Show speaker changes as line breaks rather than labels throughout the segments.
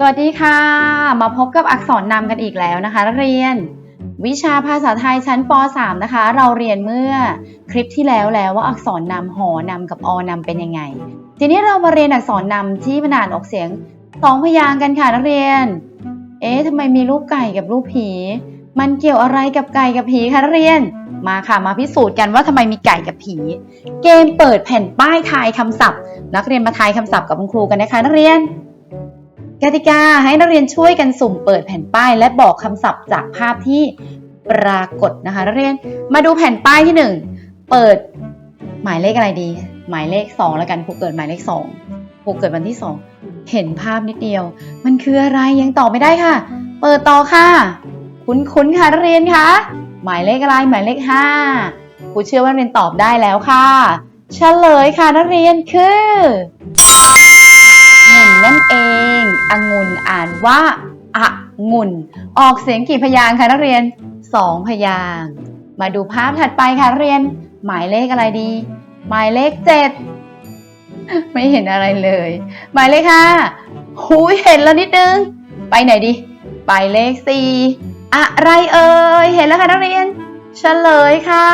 สวัสดีค่ะ มาพบกับอักษรนำกันอีกแล้วนะคะนักเรียน วิชาภาษาไทยชั้นป .3 นะคะ เราเรียนเมื่อคลิปที่แล้วแล้วว่าอักษรนำหอนำกับอนำเป็นยังไง ทีนี้เรามาเรียนอักษรนำที่มันอ่านออกเสียงสองพยางค์กันค่ะนักเรียน เอ๊ะทำไมมีรูปไก่กับรูปผี มันเกี่ยวอะไรกับไก่กับผีคะนักเรียน มาค่ะมาพิสูจน์กันว่าทำไมมีไก่กับผี เกมเปิดแผ่นป้ายทายคำศัพท์ นักเรียนมาทายคำศัพท์กับคุณครูกันนะคะนักเรียน กติกาให้นักเรียนช่วยกันสุ่มเปิดแผ่นป้าย และบอกคำศัพท์จากภาพที่ปรากฏนะคะนักเรียนมาดูแผ่นป้ายที่หนึ่งเปิดหมายเลขอะไรดี หมายเลขสองแล้วกันครูเกิดหมายเลขสองครูเกิดวันที่สองเห็นภาพนิดเดียว มันคืออะไรยังตอบไม่ได้ค่ะ เปิดต่อค่ะ คุ้นๆค่ะนักเรียนคะหมายเลขอะไรหมายเลขห้าครูเชื่อว่านักเรียนตอบได้แล้วค่ะเฉลยค่ะนักเรียนคือ นั่นเององุ่นอ่านว่าองุ่น ออกเสียงกี่พยางค์คะนักเรียนสองพยางค์มาดูภาพถัดไปค่ะเรียน หมายเลขอะไรดี หมายเลขเจ็ดไม่เห็นอะไรเลย หมายเลขห้าหูยเห็นแล้วนิดนึง ไปไหนดี ไปเลขสี่อะไรเอ่ยเห็นแล้วค่ะนักเรียน เฉลยค่ะ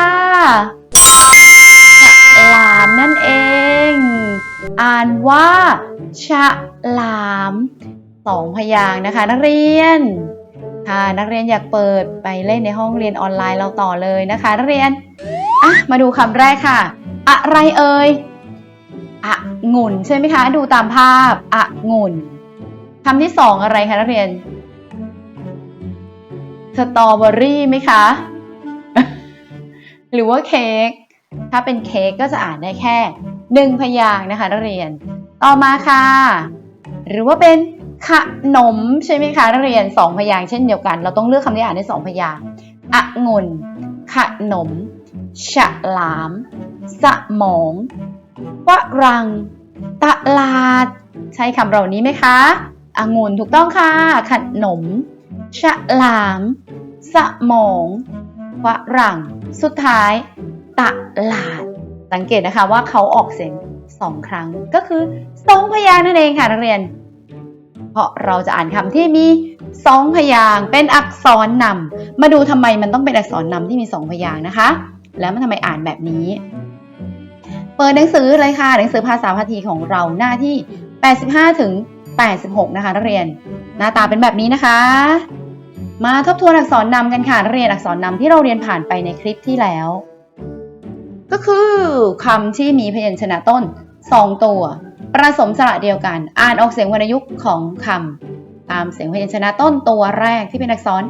ฉลามนั่นเอง อ่านว่า ฉลามสองพยางนะคะ นักเรียนค่ะนักเรียนอยากเปิดไปเล่นในห้องเรียนออนไลน์เราต่อเลยนะคะ นักเรียนอะมาดูคำแรกค่ะ อะไรเอ่ยอะงุ่นใช่ไหมคะ ดูตามภาพอะงุ่นคำที่สองอะไรคะนักเรียนสตรอเบอรี่ไหมคะ หรือว่าเค้กถ้าเป็นเค้กก็จะอ่านได้แค่หนึ่งพยางค์นะคะนักเรียน ต่อมาค่ะ หรือว่าเป็นขนมใช่ไหมคะนักเรียนสองพยางค์เช่นเดียวกัน เราต้องเลือกคำที่อ่านได้สองพยางค์องุ่นขนม ฉลาม สมองฝรัง ตลาด ใช่คำเหล่านี้ไหมคะองุ่นถูกต้องค่ะ ขนม ฉลาม สมองฝรั่งสุดท้าย ตลาด สังเกตนะคะว่าเขาออกเสียง สองครั้ง ก็คือสองพยางค์นั่นเองค่ะนักเรียน เพราะเราจะอ่านคำที่มีสองพยางค์เป็นอักษรนำมาดูทำไมมันต้องเป็นอักษรนำที่มีสองพยางค์นะคะ แล้วมันทำไมอ่านแบบนี้ เปิดหนังสือเลยค่ะ หนังสือภาษาพาทีของเราหน้าที่ 85 ถึง 86 นะคะนักเรียน หน้าตาเป็นแบบนี้นะคะ มาทบทวนอักษรนำกันค่ะนักเรียนอักษรนำที่เราเรียนผ่านไปในคลิปที่แล้ว ก็คือคำที่มีพยัญชนะต้นสองตัว ประสมสระเดียวกัน อ่านออกเสียงวรรณยุกต์ของคำตามเสียงพยัญชนะต้นตัวแรกที่เป็นอักษร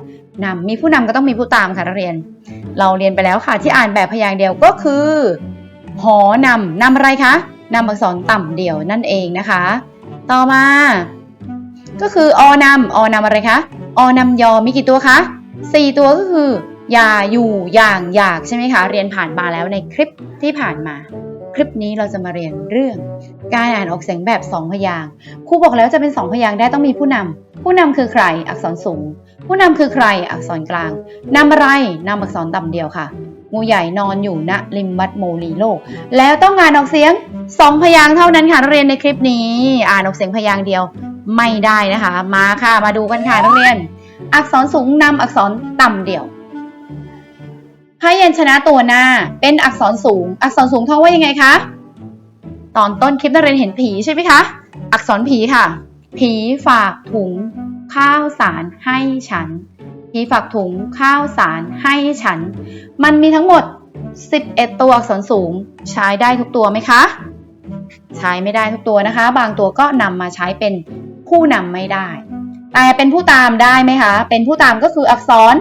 นำมีผู้นำก็ต้องมีผู้ตามค่ะนักเรียน เราเรียนไปแล้วค่ะที่อ่านแบบพยางค์เดียวก็คือ หอนำนำอะไรคะนำอักษรต่ำเดี่ยวนั่นเองนะคะ ต่อมา ก็คืออนำอนำอะไรคะอนำยอมีกี่ตัวคะสี่ตัวก็คือ อย่าอยู่อย่างอยากใช่ไหมคะ เรียนผ่านมาแล้วในคลิปที่ผ่านมา คลิปนี้เราจะมาเรียนเรื่อง การอ่านออกเสียงแบบสองพยางค์ครูบอกแล้วจะเป็นสองพยางค์ได้ต้องมีผู้นำผู้นำคือใครอักษรสูง ผู้นำคือใครอักษรกลางนำอะไรนำอักษรต่ำเดียวค่ะงูใหญ่นอนอยู่ณริมวัดโมลีโลก แล้วต้องอ่านออกเสียงสองพยางค์เท่านั้นค่ะนักเรียนในคลิปนี้ อ่านออกเสียงพยางค์เดียวไม่ได้นะคะ มาค่ะมาดูกันค่ะนักเรียน อักษรสูงนำอักษรต่ำเดียว พยัญชนะตัวหน้าเป็นอักษรสูง อักษรสูงท่องว่ายังไงคะ ตอนต้นคลิปนักเรียนเห็นผีใช่ไหมคะ อักษรผีค่ะ ผีฝากถุง ข้าวสารให้ฉัน ผีฝากถุงข้าวสารให้ฉัน มันมีทั้งหมด 11 ตัวอักษรสูง ใช้ได้ทุกตัวไหมคะ ใช้ไม่ได้ทุกตัวนะคะ บางตัวก็นำมาใช้เป็นผู้นำไม่ได้ แต่เป็นผู้ตามได้ไหมคะ เป็นผู้ตามก็คืออักษร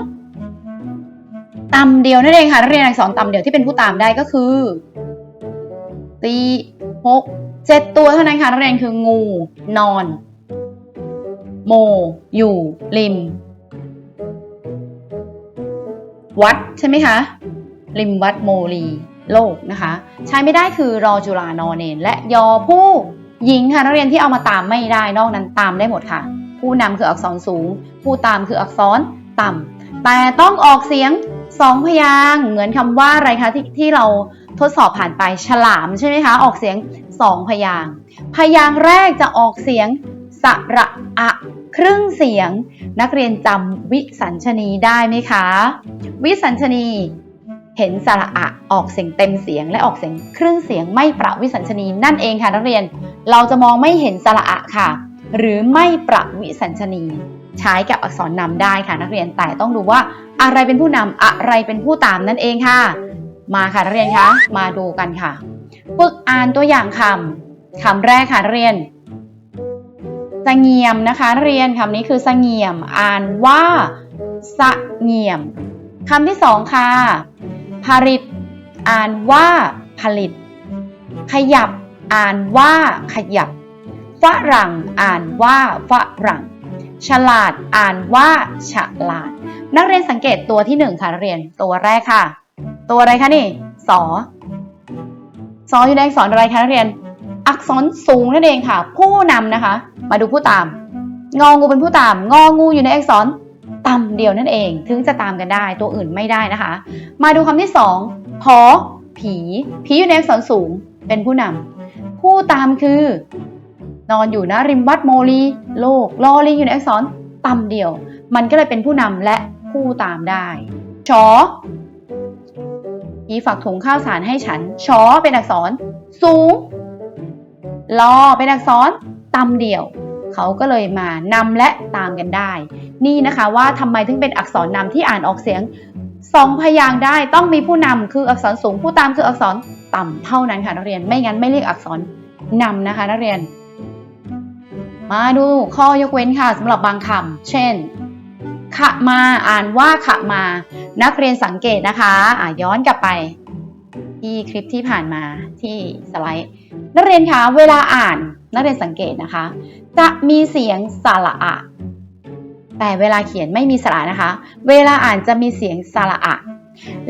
ต่ำเดียวนั่นเองค่ะนักเรียนอักษรต่ำเดียวที่เป็นผู้ตามได้ก็คือตีหกเจ็ดตัวเท่านั้นค่ะนักเรียนคืองู นอน โม อยู่ ริม วัดใช่ไหมคะ ริมวัดโมลีโลกนะคะ ใช้ไม่ได้คือรอจุฬานอนเนนและยอผู้หญิงค่ะนักเรียนที่เอามาตามไม่ได้นอกนั้นตามได้หมดค่ะ ผู้นำคืออักษรสูง ผู้ตามคืออักษรต่ำแต่ต้องออกเสียง สองพยางเหมือนคำว่าอะไรคะที่ที่เราทดสอบผ่านไปฉลามใช่ไหมคะออกเสียงสองพยางพยางแรกจะออกเสียงสระอะครึ่งเสียง นักเรียนจำวิสัญชนีได้ไหมคะ วิสัญชนีเห็นสระอะออกเสียงเต็มเสียงและออกเสียงครึ่งเสียงไม่ประวิสัญชนีนั่นเองค่ะนักเรียนเราจะมองไม่เห็นสระอะค่ะ หรือไม่ประวิสัญชนี ใช้กับอักษรนำได้ค่ะนักเรียนแต่ต้องดูว่า อะไรเป็นผู้นำอะไรเป็นผู้ตามนั่นเองค่ะ มาค่ะเรียนคะมาดูกันค่ะฝึกอ่านตัวอย่างคำคำแรกค่ะเรียนสงเงียมนะคะ เรียนคำนี้คือสงเงียม อ่านว่าสะเงียมคำที่สองค่ะ ผลิต อ่านว่าผลิต ขยับ อ่านว่าขยับฝรั่ง อ่านว่าฝรั่ง ฉลาด อ่านว่าฉลาด นักเรียนสังเกตตัวที่หนึ่งค่ะนักเรียนตัวแรกค่ะ ตัวอะไรคะนี่สอสออยู่ในอักษรอะไรคะนักเรียน อักษรสูงนั่นเองค่ะ ผู้นำนะคะ มาดูผู้ตาม งองูเป็นผู้ตาม งองูอยู่ในอักษรต่ำเดียวนั่นเอง ถึงจะตามกันได้ตัวอื่นไม่ได้นะคะ มาดูคำที่สองพอผีผีอยู่ในอักษรสูงเป็นผู้นำผู้ตามคือ นอนอยู่นะริมวัดโมลี โลกลอลิงอยู่ในอักษรต่ำเดียว มันก็เลยเป็นผู้นำและ ผู้ตามได้ ชอผีฝากถุงข้าวสารให้ฉัน ชอเป็นอักษร สูง ลอเป็นอักษรต่ำเดี่ยว เขาก็เลยมานำและตามกันได้ นี่นะคะว่าทำไมถึงเป็นอักษรนำที่อ่านออกเสียงสองพยางค์ได้ต้องมีผู้นำคืออักษรสูงผู้ตามคืออักษรต่ำเท่านั้นค่ะนักเรียนไม่งั้นไม่เรียกอักษรนำนะคะนักเรียน มาดูข้อยกเว้นค่ะสำหรับบางคำเช่น ขะมาอ่านว่าขะมา นักเรียนสังเกตนะคะะย้อนกลับไป ที่คลิปที่ผ่านมาที่สไลด์ นักเรียนคะเวลาอ่านนักเรียนสังเกตนะคะ จะมีเสียงสระอะ แต่เวลาเขียนไม่มีสระนะคะ เวลาอ่านจะมีเสียงสระอะ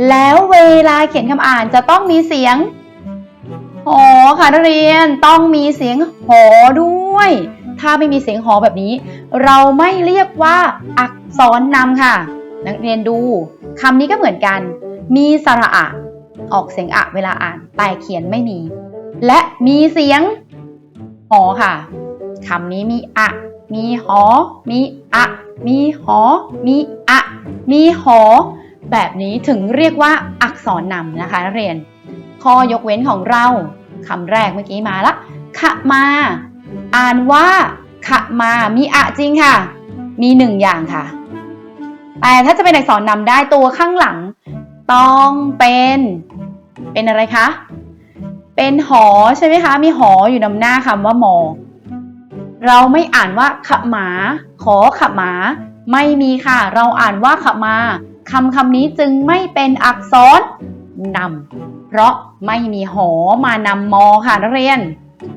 แล้วเวลาเขียนคำอ่านจะต้องมีเสียงหอค่ะนักเรียนต้องมีเสียงหอด้วย ถ้าไม่มีเสียงหอแบบนี้ เราไม่เรียกว่าอักษรนำค่ะ นักเรียนดูคำนี้ก็เหมือนกัน มีสระอะ ออกเสียงอะเวลาอ่าน แต่เขียนไม่มี และมีเสียงหอค่ะคำนี้มีอะ มีหอ มีอะ มีหอ มีอะ มีหอ แบบนี้ถึงเรียกว่าอักษรนำนะคะนักเรียน ข้อยกเว้นของเราคำแรกเมื่อกี้มาละขะมา อ่านว่าขะมามีอะจริงค่ะ มีหนึ่งอย่างค่ะ แต่ถ้าจะเป็นอักษรนำได้ตัวข้างหลัง ต้องเป็น เป็นอะไรคะ เป็นหอใช่ไหมคะ มีหออยู่นำหน้าคำว่ามอ เราไม่อ่านว่าขะหมา ขอขะหมา ไม่มีค่ะ เราอ่านว่าขะมาคำคำนี้จึงไม่เป็นอักษรนำเพราะไม่มีหอมานำมอค่ะนักเรียน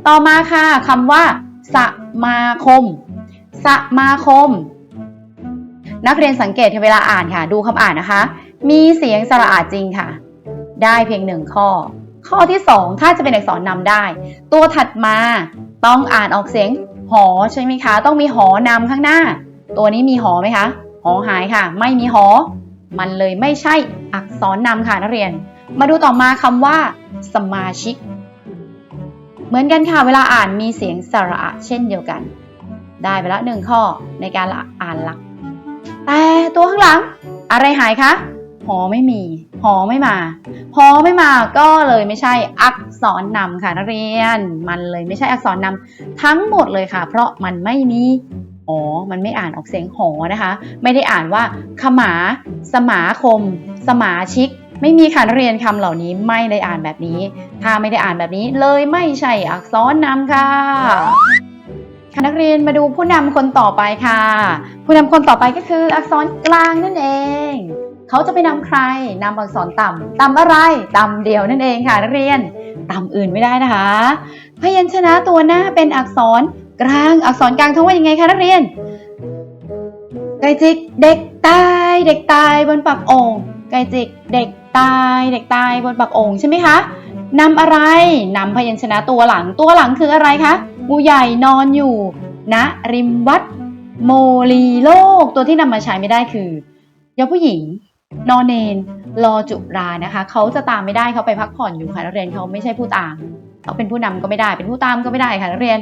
ต่อมาค่ะคำว่า สมาคม สมาคม นักเรียนสังเกตเวลาอ่านค่ะ ดูคำอ่านนะคะ มีเสียงสระอาจริงค่ะ ได้เพียงหนึ่งข้อ ข้อที่สองถ้าจะเป็นอักษรนำได้ ตัวถัดมาต้องอ่านออกเสียงหอใช่ไหมคะ ต้องมีหอนำข้างหน้า ตัวนี้มีหอไหมคะ หอหายค่ะ ไม่มีหอ มันเลยไม่ใช่อักษรนำค่ะนักเรียน มาดูต่อมาคำว่า สมาชิก เหมือนกันค่ะ เวลาอ่านมีเสียงสระอะเช่นเดียวกัน ได้ไปแล้วหนึ่งข้อในการอ่านหลัก แต่ตัวข้างหลัง อะไรหายคะหอไม่มีหอไม่มาหอไม่มาก็เลยไม่ใช่อักษรนำค่ะนักเรียน มันเลยไม่ใช่อักษรนำทั้งหมดเลยค่ะ เพราะมันไม่มีหอมันไม่อ่านออกเสียงหอนะคะ ไม่ได้อ่านว่าขมา สมาคม สมาชิก ไม่มีค่ะนักเรียนคำเหล่านี้ไม่ได้อ่านแบบนี้ ถ้าไม่ได้อ่านแบบนี้เลยไม่ใช่อักษรนำค่ะค่ะนักเรียนมาดูผู้นำคนต่อไปค่ะ ผู้นำคนต่อไปก็คืออักษรกลางนั่นเอง เขาจะไปนำใครนำอักษรต่ำต่ำอะไรต่ำเดียวนั่นเองค่ะนักเรียนต่ำอื่นไม่ได้นะคะ พยัญชนะตัวหน้าเป็นอักษรกลางอักษรกลางท่องว่ายังไงคะนักเรียนไก่จิกเด็กตาย เด็กตายบนปักโอ่งไก่จิกเด็ก ตายเด็กตายบนปักองใช่ไหมคะนำอะไรนำพยัญชนะตัวหลังตัวหลังคืออะไรคะงูใหญ่นอนอยู่ณริมวัดโมลีโลก ตัวที่นำมาใช้ไม่ได้คือยอผู้หญิง นอนเนนรอจุรานะคะ เขาจะตามไม่ได้เขาไปพักผ่อนอยู่ค่ะนักเรียนเขาไม่ใช่ผู้ตามเขาเป็นผู้นำก็ไม่ได้ เป็นผู้ตามก็ไม่ได้ค่ะนักเรียน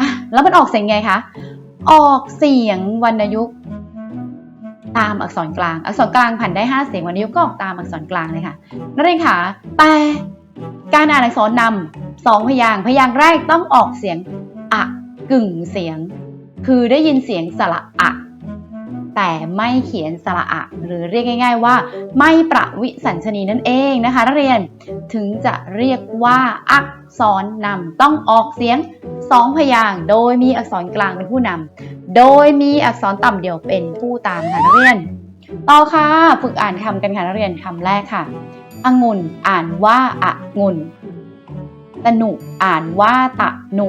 อะแล้วมันออกเสียงไงคะออกเสียงวรรณยุกต์ ตามอักษรกลาง อักษรกลางผันได้ 5 เสียงวรรณยุกต์ก็ออกตามอักษรกลางเลยค่ะนักเรียนค่ะแต่การอ่านอักษรนำสองพยางพยางแรกต้องออกเสียงอะกึ่งเสียง คือได้ยินเสียงสระอะแต่ไม่เขียนสระอะหรือเรียกง่าย ๆ ว่า ไม่ประวิสัญชนีนั่นเองนะคะนักเรียนถึงจะเรียกว่าอักษรนำต้องออกเสียง สองพยางค์โดยมีอักษรกลางเป็นผู้นำโดยมีอักษรต่ำเดี่ยวเป็นผู้ตามค่ะนักเรียน ต่อค่ะ ฝึกอ่านคำกันค่ะนักเรียนคำแรกค่ะองุ่นอ่านว่าองุ่นตะหนุอ่านว่าตะหนุ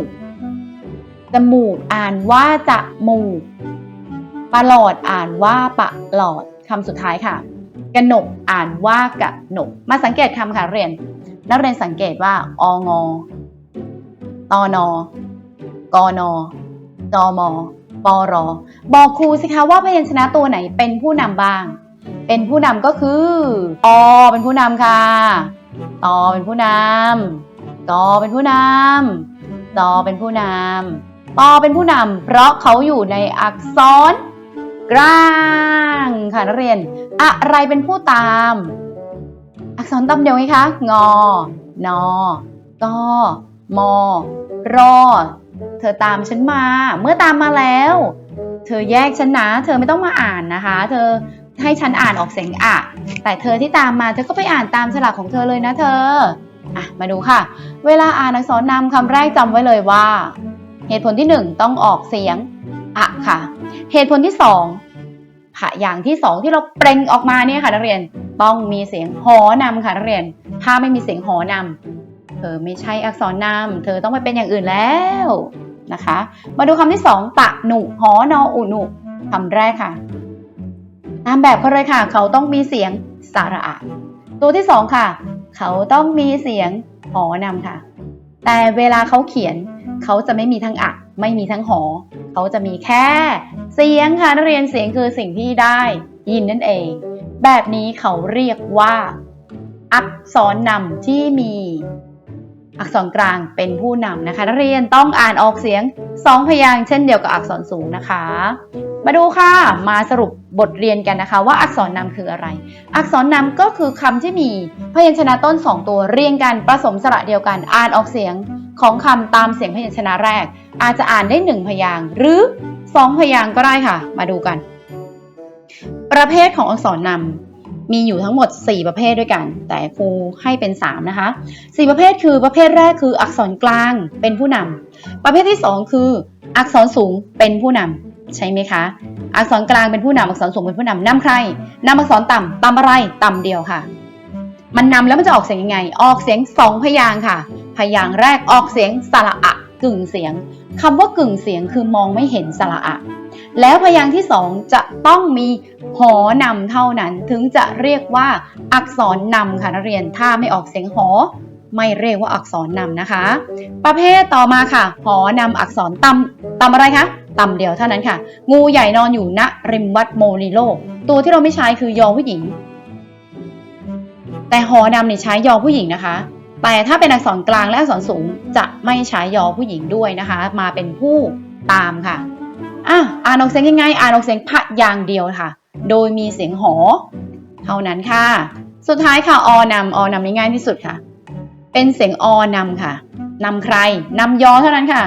จมูกอ่านว่าจะมูกปลาหลอดอ่านว่าปะหลอดคำสุดท้ายค่ะกระหนกอ่านว่ากระหนก มาสังเกตคำค่ะเรียน นักเรียนสังเกตว่าองตอน กนจมปรบอกครูสิคะว่าพยัญชนะตัวไหนเป็นผู้นำบ้าง เป็นผู้นำก็คืออเป็นผู้นำค่ะตอเป็นผู้นำกอเป็นผู้นำจอเป็นผู้นำปอเป็นผู้นำเพราะเขาอยู่ในอักษรกลางค่ะนักเรียน อะไรเป็นผู้ตาม อักษรตำเดียวไงคะ งอนอกอมอรอ เธอตามฉันมา เมื่อตามมาแล้ว เธอแยกฉันนะ เธอไม่ต้องมาอ่านนะคะ เธอให้ฉันอ่านออกเสียงอะ แต่เธอที่ตามมาเธอก็ไปอ่านตามฉลากของเธอเลยนะเธอ อะ มาดูค่ะ เวลาอ่านอักษรนำคำแรกจำไว้เลยว่า เหตุผลที่หนึ่งต้องออกเสียงอะค่ะ เหตุผลที่สองพยางที่สองที่เราเปล่งออกมาเนี่ยค่ะนักเรียน ต้องมีเสียงหอนำค่ะนักเรียน ถ้าไม่มีเสียงหอนำ เธอไม่ใช่อักษรนำเธอต้องไปเป็นอย่างอื่นแล้วนะคะ มาดูคำที่สองตะหนุหอนออุหนุคำแรกค่ะ ตามแบบเขาเลยค่ะ เขาต้องมีเสียงสระอะตัวที่สองค่ะ เขาต้องมีเสียงหอนำค่ะ แต่เวลาเขาเขียน เขาจะไม่มีทั้งอะ ไม่มีทั้งหอ เขาจะมีแค่เสียงค่ะนักเรียนเสียงคือสิ่งที่ได้ยินนั่นเอง แบบนี้เขาเรียกว่า อักษรนำที่มี อักษรกลางเป็นผู้นำนะคะนักเรียนต้องอ่านออกเสียงสองพยางค์เช่นเดียวกับอักษรสูงนะคะ มาดูค่ะ มาสรุปบทเรียนกันนะคะ ว่าอักษรนำคืออะไร อักษรนำก็คือคำที่มีพยัญชนะต้น2ตัวเรียงกันผสมสระเดียวกัน อ่านออกเสียงของคำตามเสียงพยัญชนะแรก อาจจะอ่านได้1พยางค์หรือ2พยางค์ก็ได้ค่ะ มาดูกัน ประเภทของอักษรนำ มีอยู่ทั้งหมด 4 ประเภทด้วยกัน แต่ครูให้เป็น 3 นะคะ 4 ประเภทคือประเภทแรกคืออักษรกลางเป็นผู้นำประเภทที่ 2 คือ อักษรสูงเป็นผู้นำใช่ไหมคะ อักษรกลางเป็นผู้นำอักษรสูงเป็นผู้นำนำใครนำอักษรต่ำต่ำอะไรต่ำเดียวค่ะ มันนำแล้วมันจะออกเสียงยังไง ออกเสียงสองพยางค่ะ พยางแรกออกเสียงสระอะกึ่งเสียงคำว่ากึ่งเสียงคือมองไม่เห็นสระอะ แล้วพยางค์ที่สองจะต้องมีหอนำเท่านั้นถึงจะเรียกว่าอักษรนำค่ะนักเรียนถ้าไม่ออกเสียงหอ ไม่เรียกว่าอักษรนำนะคะ ประเภทต่อมาค่ะ หอนำอักษรต่ำต่ำอะไรคะต่ำเดียวเท่านั้นค่ะ งูใหญ่นอนอยู่ณริมวัดโมลีโลตัวที่เราไม่ใช้คือยอผู้หญิง แต่หอนำเนี่ยใช้ยอผู้หญิงนะคะ แต่ถ้าเป็นอักษรกลางและอักษรสูงจะไม่ใช้ยอผู้หญิงด้วยนะคะ มาเป็นผู้ตามค่ะ อะอ่านออกเสียงยังไง อ่านออกเสียงพะยางค์เดียวค่ะ โดยมีเสียงหอ เท่านั้นค่ะ สุดท้ายค่ะอนำอนำง่ายที่สุดค่ะ เป็นเสียงอนำค่ะนำใครนำยอเท่านั้นค่ะ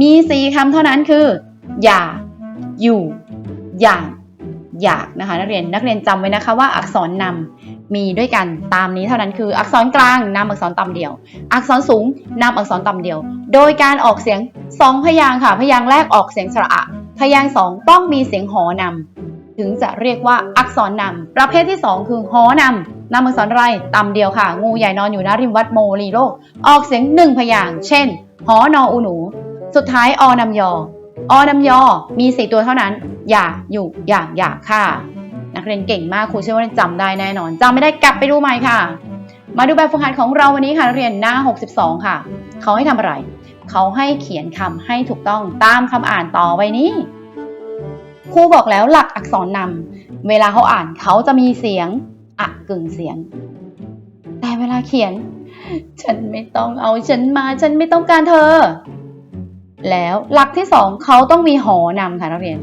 มีสี่คำเท่านั้นคือ อย่า อยู่ อย่าง อยากนะคะ นักเรียนนักเรียนจำไว้นะคะว่าอักษรนำมีด้วยกันตามนี้เท่านั้นคือ อักษรกลางนำอักษรต่ำเดียว อักษรสูงนำอักษรต่ำเดียว โดยการออกเสียงสองพยางค์ค่ะ พยางค์แรกออกเสียงสระอะ พยางค์สองต้องมีเสียงหอนำถึงจะเรียกว่าอักษรนำประเภทที่สองคือหอนำนำอักษรอะไรต่ำเดียวค่ะ งูใหญ่นอนอยู่ณริมวัดโมลีโลก ออกเสียงหนึ่งพยางค์เช่น หอนออูหนู สุดท้ายอนำยออนำยอมีสี่ตัวเท่านั้น อย่าอยู่อย่างอยากค่ะ นักเรียนเก่งมากครูเชื่อว่าจำได้แน่นอนจำไม่ได้กลับไปดูใหม่ค่ะ มาดูแบบฝึกหัดของเราวันนี้ค่ะนักเรียนหน้า 62 ค่ะ เขาให้ทำอะไร เขาให้เขียนคำให้ถูกต้องตามคำอ่านต่อไปนี้ครูบอกแล้วหลักอักษรนำเวลาเขาอ่านเขาจะมีเสียงอะกึ่งเสียง แต่เวลาเขียน ฉันไม่ต้องเอาฉันมาฉันไม่ต้องการเธอ แล้วหลักที่สองเขาต้องมีหอนำค่ะนักเรียน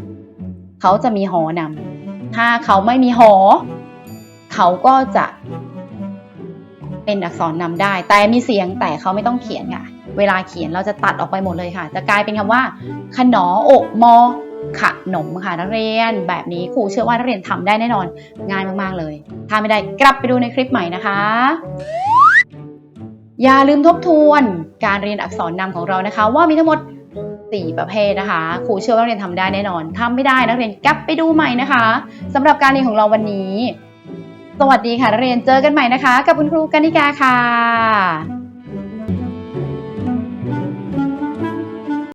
เขาจะมีหอนำถ้าเขาไม่มีหอ เขาก็จะเป็นอักษรนำได้ แต่มีเสียงแต่เขาไม่ต้องเขียนค่ะ เวลาเขียนเราจะตัดออกไปหมดเลยค่ะ จะกลายเป็นคำว่า ขนออกมอขนมค่ะนักเรียน แบบนี้ครูเชื่อว่านักเรียนทำได้แน่นอนง่ายมากๆเลย ถ้าไม่ได้กลับไปดูในคลิปใหม่นะคะ อย่าลืมทบทวนการเรียนอักษรนำของเรานะคะ ว่ามีทั้งหมด 4 ประเภทนะคะครูเชื่อว่านักเรียนทำได้แน่นอนทำไม่ได้นักเรียนกลับไปดูใหม่นะคะสำหรับการเรียนของเราวันนี้ สวัสดีค่ะนักเรียนเจอกันใหม่นะคะ กับคุณครูกนิกาค่ะ